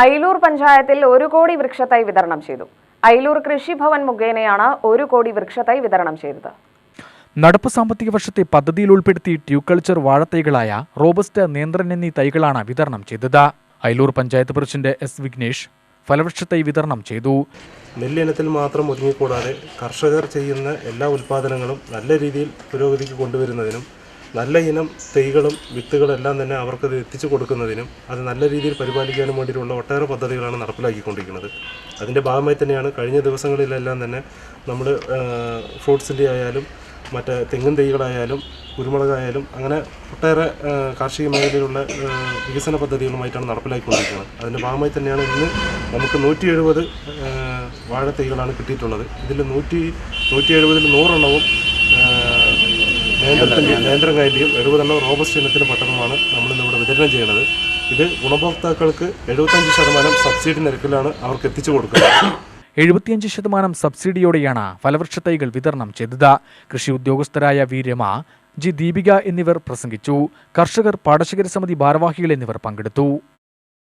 അയിലൂർ പഞ്ചായത്തിൽ ഒരു കോടി വൃക്ഷത്തൈ വിതരണം ചെയ്തു. അയിലൂർ കൃഷിഭവൻ മുഖേനയാണ് ഒരു കോടി വൃക്ഷത്തൈ വിതരണം ചെയ്തത്. നടപ്പ് സാമ്പത്തിക വർഷത്തെ പദ്ധതിയിൽ ഉൾപ്പെടുത്തി ട്യൂക്കൾച്ചർ വാഴത്തൈകളായ റോബസ്റ്റ് നിയന്ത്രൻ എന്നീ തൈകളാണ് വിതരണം ചെയ്തത്. അയിലൂർ പഞ്ചായത്ത് പ്രസിഡന്റ് എസ് വിഘ്നേഷ് ഫലവൃക്ഷത്തൈ വിതരണം ചെയ്തു. നെല്ലിനത്തിൽ മാത്രം ഒതുങ്ങിക്കൂടാതെ കർഷകർ ചെയ്യുന്ന എല്ലാ ഉൽപ്പാദനങ്ങളും നല്ല രീതിയിൽ പുരോഗതിക്ക് കൊണ്ടുവരുന്നതിനും നല്ല ഇനം തൈകളും വിത്തുകളെല്ലാം തന്നെ അവർക്കത് എത്തിച്ചു കൊടുക്കുന്നതിനും അത് നല്ല രീതിയിൽ പരിപാലിക്കാനും വേണ്ടിയിട്ടുള്ള ഒട്ടേറെ പദ്ധതികളാണ് നടപ്പിലാക്കിക്കൊണ്ടിരിക്കുന്നത്. അതിന്റെ ഭാഗമായി തന്നെയാണ് കഴിഞ്ഞ ദിവസങ്ങളിലെല്ലാം തന്നെ നമ്മൾ ഫ്രൂട്ട്സിന്റെ ആയാലും മറ്റേ തെങ്ങും തൈകളായാലും കുരുമുളകായാലും അങ്ങനെ ഒട്ടേറെ കാർഷിക മേഖലയിലുള്ള വികസന പദ്ധതികളുമായിട്ടാണ് നടപ്പിലാക്കിക്കൊണ്ടിരിക്കുന്നത്. അതിന്റെ ഭാഗമായി തന്നെയാണ് ഇന്ന് നമുക്ക് നൂറ്റി എഴുപത് വാഴത്തൈകളാണ് കിട്ടിയിട്ടുള്ളത്. ഇതിൽ നൂറ്റി നൂറ്റി എഴുപതിൽ നൂറെണ്ണവും നേന്ത്രത്തിന്റെ നേന്ത്രകായന്റെയും എഴുപതെണ്ണം റോബസ്റ്റ് ഇനത്തിന്റെ പട്ടണമാണ് നമ്മളിന്ന് ഇവിടെ വിതരണം ചെയ്യുന്നത് ഇത് ഗുണഭോക്താക്കൾക്ക് എഴുപത്തഞ്ച് ശതമാനം സബ്സിഡി നിരക്കിലാണ് അവർക്ക് എത്തിച്ചു കൊടുക്കുന്നത്. എഴുപത്തിയഞ്ച് ശതമാനം സബ്സിഡിയോടെയാണ് ഫലവൃക്ഷ തൈകൾ വിതരണം ചെയ്തത്. കൃഷി ഉദ്യോഗസ്ഥരായ വി രമ ജി ദീപിക എന്നിവർ പ്രസംഗിച്ചു. കർഷകർ പാടശേഖര സമിതി ഭാരവാഹികൾ എന്നിവർ പങ്കെടുത്തു.